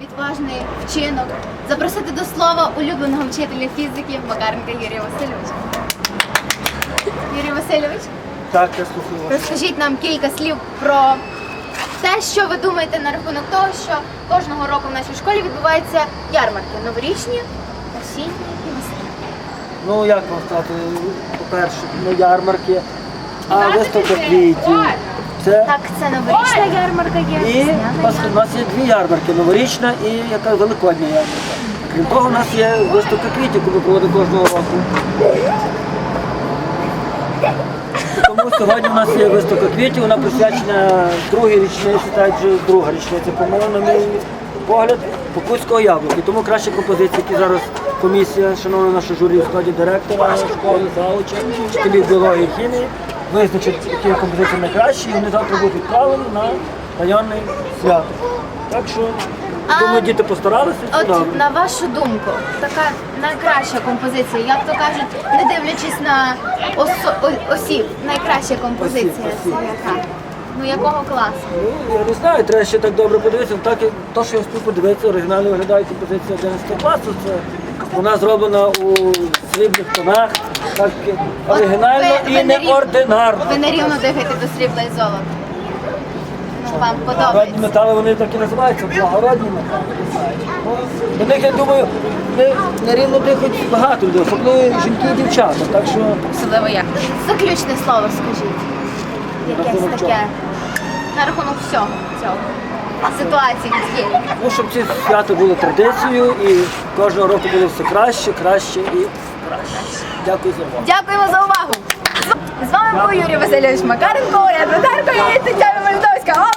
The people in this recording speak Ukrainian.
Відважний вчинок запросити до слова улюбленого вчителя фізики Макаренка Юрія Васильовича. Юрій Васильович, Так, я слухаю вас. розкажіть нам кілька слів про те, що ви думаєте на рахунок того, що кожного року в нашій школі відбуваються ярмарки новорічні, осінні і весняні. Ну як вам сказати, по-перше, ну ярмарки, а виставка квітів. Це Так, це новорічна ярмарка є. і весняна у нас, у нас є дві ярмарки, новорічна і яка великодня ярмарка. Крім того, у нас є виставка квітів, яку ми проводимо кожного року. Тому сьогодні у нас є виставка квітів, вона присвячена другій річниці, так вже друга річниця, по-моєму, на мій погляд, Покутського яблуки. Тому кращі композиції, які зараз комісія, шановна наша журі в складі директора школи, зауча, вчителів біології і хімії, визначить, які композиції найкращі, і вони завтра будуть відправлені на районне свято. Так що, А- думаю, діти постаралися. От на вашу думку, така найкраща композиція, як то кажуть, не дивлячись на осо- о- осіб, найкраща композиція Осіб, яка? Ну якого класу? Ну, я не знаю, треба ще так добре подивитися. Так як то, що я встиг подивитися, оригінально виглядає композиція 11 класу. Це вона зроблена у срібних тонах, так оригінально ви- і ви не рівно- неординарно. Ви не рівно дихаєте до срібла і золота. Ну, вам Благородні подобається. метали вони так і називаються, благородні метали. До них, я думаю, не, не рівно дихають багато людей, особливо жінки і дівчата. Так що Особливо як. Заключне слово скажіть. Якесь рахунок таке. На рахунок всього цього. Ситуації цієї. ну, щоб ці свята були традицією і кожного року було все краще, краще і краще. Дякую за увагу. Дякуємо за увагу. З вами був Юрій Васильович Макаренко, рядокарка і Тетяна Мельдовська.